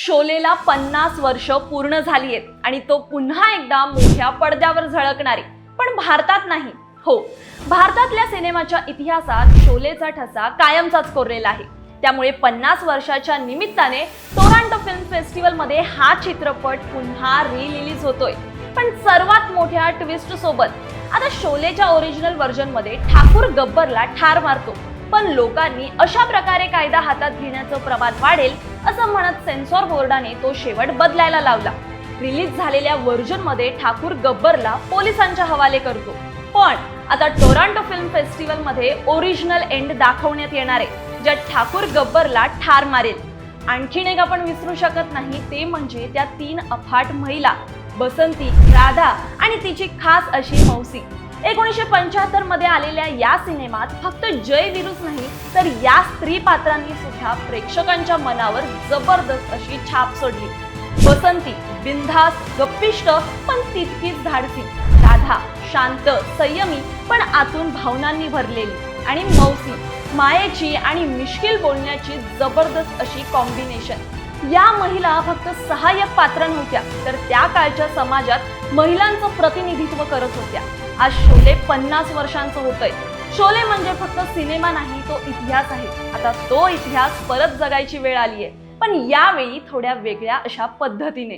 शोलेला पन्नास वर्ष पूर्ण झाली आहेत आणि तो पुन्हा एकदा मोठ्या पडद्यावर झळकणारे. पण भारतात नाही. हो भारतातल्या सिनेमाच्या इतिहासात शोलेचा ठसा कायमचाच कोरलेला आहे. त्यामुळे पन्नास वर्षाच्या निमित्ताने टोरांटो फिल्म फेस्टिवलमध्ये हा चित्रपट पुन्हा रिलिलीज होतोय. पण सर्वात मोठ्या ट्विस्ट सोबत आता शोलेच्या ओरिजिनल व्हर्जनमध्ये ठाकूर गब्बरला ठार मारतो. पण लोकांनी अशा प्रकारे कायदा हातात घेण्याचं प्रमाण वाढेल असं म्हणत सेन्सॉर बोर्डाने तो शेवट बदलायला लावला. रिलीज झालेल्या व्हर्जनमध्ये ठाकूर गब्बरला पोलिसांच्या हवाले करतो. पण आता टोरांटो फिल्म फेस्टिवलमध्ये ओरिजिनल एंड दाखवण्यात येणार आहे ज्यात ठाकूर गब्बरला ठार मारेल. आणखीन एक आपण विसरू शकत नाही ते म्हणजे त्या तीन अफाट महिला. बसंती राधा आणि तिची खास अशी मौसी. एकोणीसशे पंच्याहत्तरमध्ये आलेल्या या सिनेमात फक्त जय विरूच नाही तर या स्त्री पात्रांनी सुद्धा प्रेक्षकांच्या मनावर जबरदस्त अशी छाप सोडली. बसंती बिंधास गप्पिष्ट पण तितकीच धाडसी. राधा शांत संयमी पण आतून भावनांनी भरलेली. आणि मौसी मायेची आणि मिश्किल बोलण्याची जबरदस्त अशी कॉम्बिनेशन या महिला फक्त सहाय्यक पात्र नव्हत्या तर त्या काळच्या समाजात महिलांचं प्रतिनिधित्व करत होत्या. आज शोले पन्नास वर्षांचं होतंय. शोले म्हणजे फक्त सिनेमा नाही तो इतिहास आहे. आता तो इतिहास परत जगायची वेळ आली आहे पण यावेळी थोड्या वेगळ्या अशा पद्धतीने.